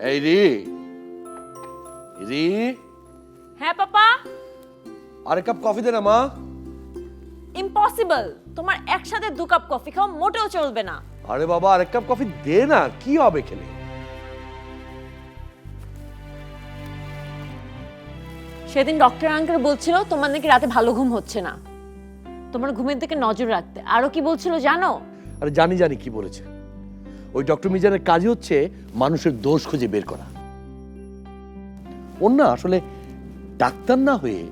এই রি। রি। হ্যাঁ পাপা? আরেক কাপ কফি দে না মা। ইম্পসিবল তোমার একসাথে দু কাপ কফি খাও মোটেও চলবে না। আরে বাবা আরেক কাপ কফি দে না কি হবে খেলে? সেদিন ডক্টর আঙ্কেল বলছিল তোমার নাকি রাতে ভালো ঘুম হচ্ছে না। তোমার ঘুমের দিকে নজর রাখতে। আরও কি বলছিল জানো? আরে জানি জানি কি বলেছে। ওই ডক্টর মিজানের কাজই হচ্ছে মানুষের দোষ খুঁজে বের করা। ওর না আসলে ডাক্তার না হয়ে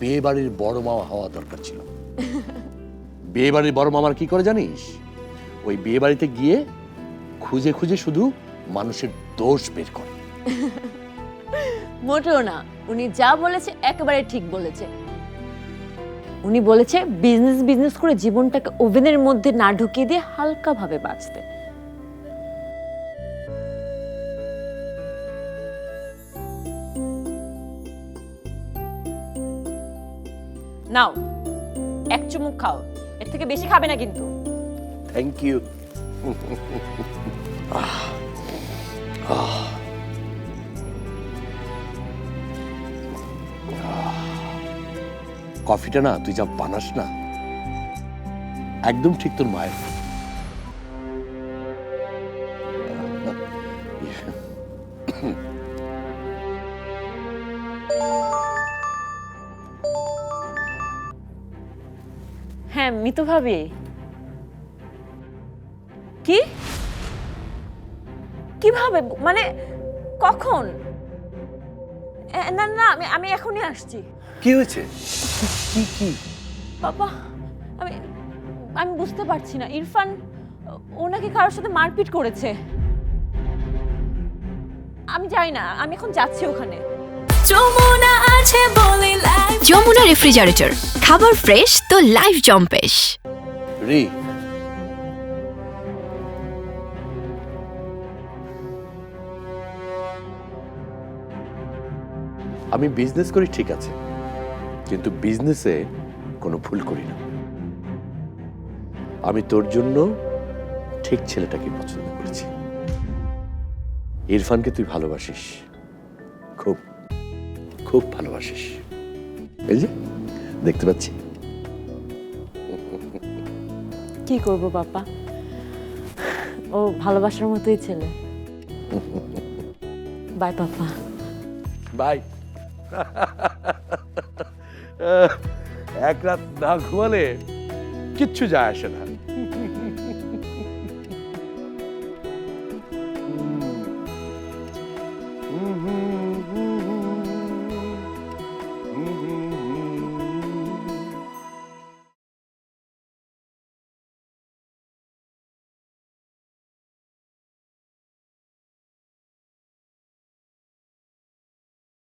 বিয়ে বাড়ির বড় মামা হওয়া দরকার ছিল। বিয়ে বাড়ির বড় মামার কি করে জানিস? ওই বিয়ে বাড়িতে গিয়ে খুঁজে খুঁজে শুধু মানুষের দোষ বের করে। মোটেও না। উনি যা বলেছে একেবারে ঠিক বলেছে। উনি বলেছে বিজনেস বিজনেস করে জীবনটাকে ওভেনের মধ্যে না ঢুকিয়ে দিয়ে হালকাভাবে বাঁচতে। নাও, এক চুমুক খাও। এর থেকে বেশি খাবে না কিন্তু। থ্যাংক ইউ কফিটা না, তুই যা বানাস না। একদম ঠিক তোর মায়ের। হ্যাঁ মিতু ভাবি। কি? কীভাবে? মানে কখন? এ, না না আমি আমি এখনই আসছি। কি হয়েছে? কি কি? বাবা আমি আমি বুঝতে পারছি না। ইরফান ও নাকি কারোর সাথে মারপিট করেছে। আমি যাই না আমি এখন যাচ্ছি ওখানে। যমুনা আছে বলে লাইফ যমুনা রেফ্রিজারেটর খাবার ফ্রেশ তো লাইফ জম্পেশ রি। আমি বিজনেস করি ঠিক আছে। কিন্তু বিজনেসে কোনো ভুল করি না। আমি তোর জন্য ঠিক ছেলেটাকে পছন্দ করেছি। ইরফানকে তুই ভালোবাসিস। খুব। খুব ভালোবাসিস। এই যে দেখতে পাচ্ছি। কি করব বাবা ও ভালোবাসার মতোই ছেলে। By papa by. এক রাত না ঘুমালে কিচ্ছু যায় আসে না।